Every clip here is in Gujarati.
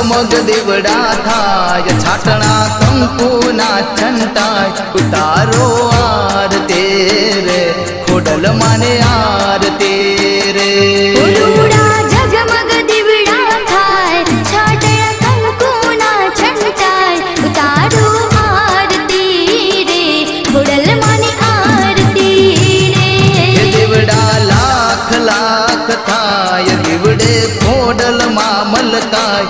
ઝગમગ દેવડા થાય છાટણા કંકુના છંટાય ઉતારો આર તેરે ખોડલ માને આર તેરે. ખોડલ લાખ લાખ થાય દીવડે ખોડલમાં મલકાય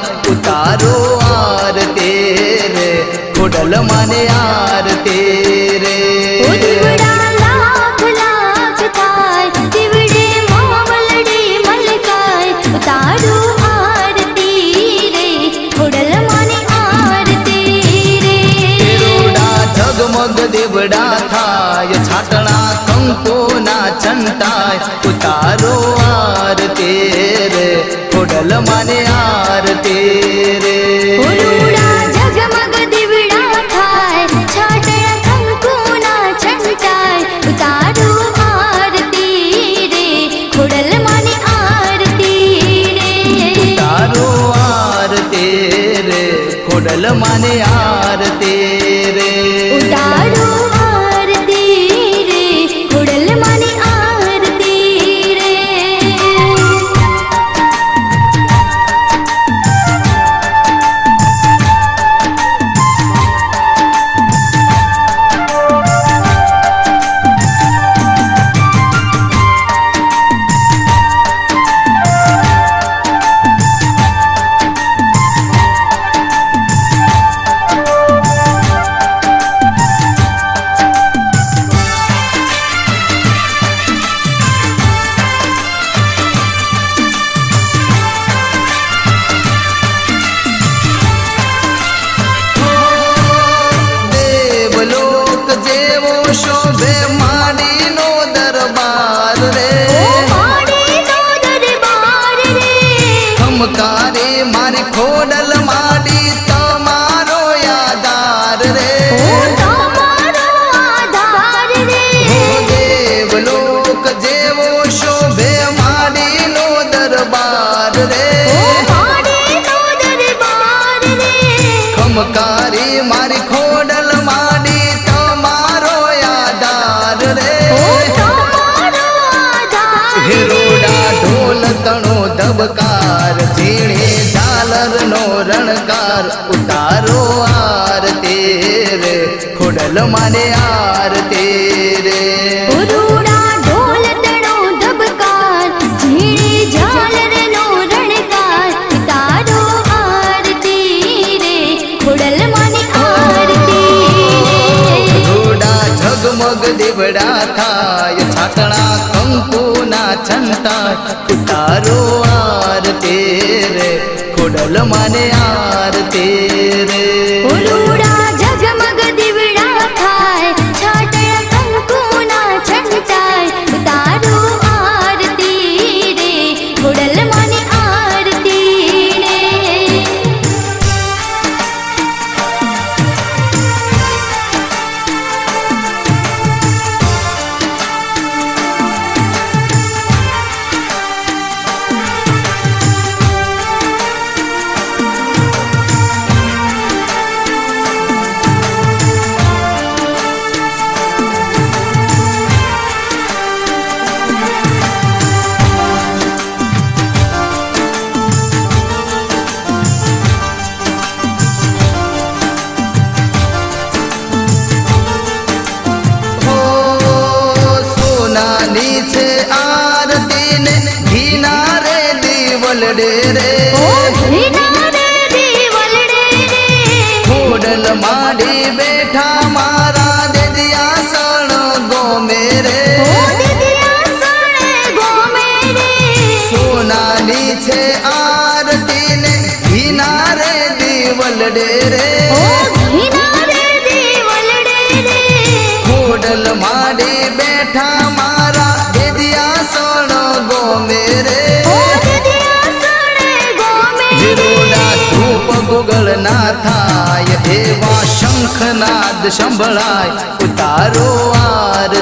ખોડલ માની આરતી રે તેરોડા ઝગમગ દેવડા થાય છાટણા કંકોના છંટાય. ઉતારો આર તેર ખોડલ મને આર રે ખોડલ માને આરતી llevo ધબકાર ઝીણે ઝાલર નો રણકાર ઉતારો આર તેરે ખોડલ માને આર તેરે તણો ઝાલરનો ઝગમગ દેવડા થાય છાતણા કંકુના છંટાય ઉતારો આરતી રે ખોડલ માને આરતી રે દીવલડે રે. ખોડલ માડી બેઠા મારા દેદિયા સણ ગોમે રે. સોનાની છે આરતી ને ઘીના રે દીવલડે રે. ઓ ઘીના રે દીવલડે રે. ખોડલ માડી બેઠા મારા શંખનાદ સંભળાય. ઉતારો આર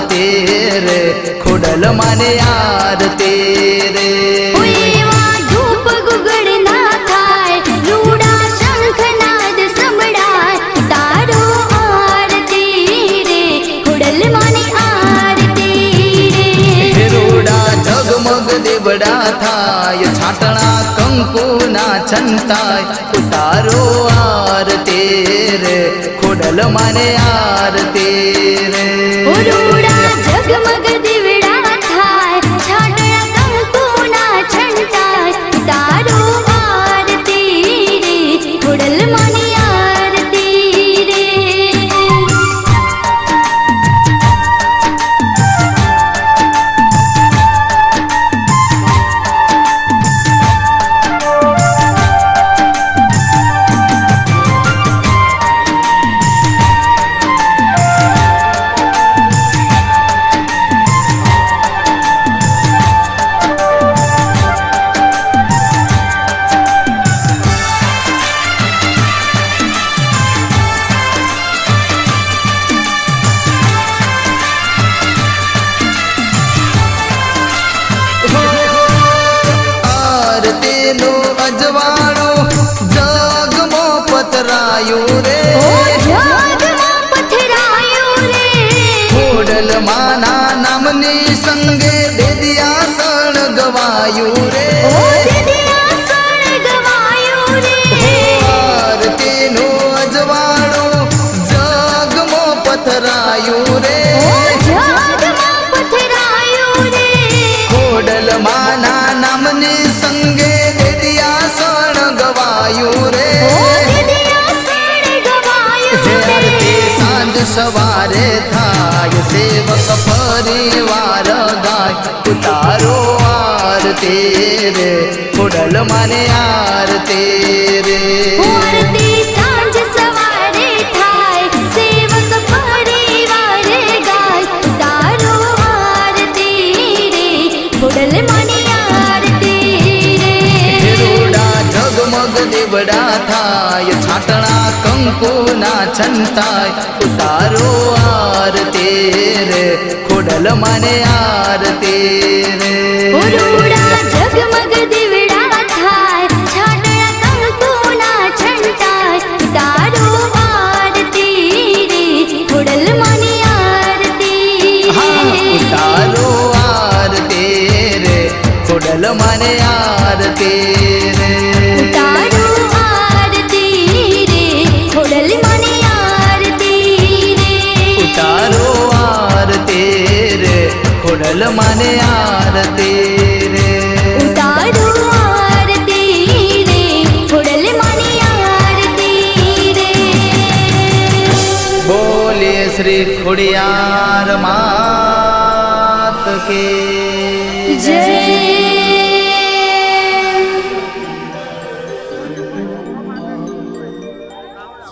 રે ખોડલ માને આર રે દેવડા થાય છાટણા કંકુના છંતાય ઉતારો આર તેર ખોડલ મારે આર રે. અજવાળો જગમો પથરાયું રે. ખોડલ માના નામની સંગે દિદિયા સળગવાયું રે. આરતીનો અજવાળો જગમો પથરાયું રે. પરિવાર ગાય ઉતારો આર તેરે ઉડલ મને આર તેરે સાંજ તારો માની દેવડા થાય? છાટણા કંકુના છંતાય ઉતારો આર તેર ખોડલ મને આર રે ખોડલ મને આરતી બોલે શ્રી ખોડિયાર માત કે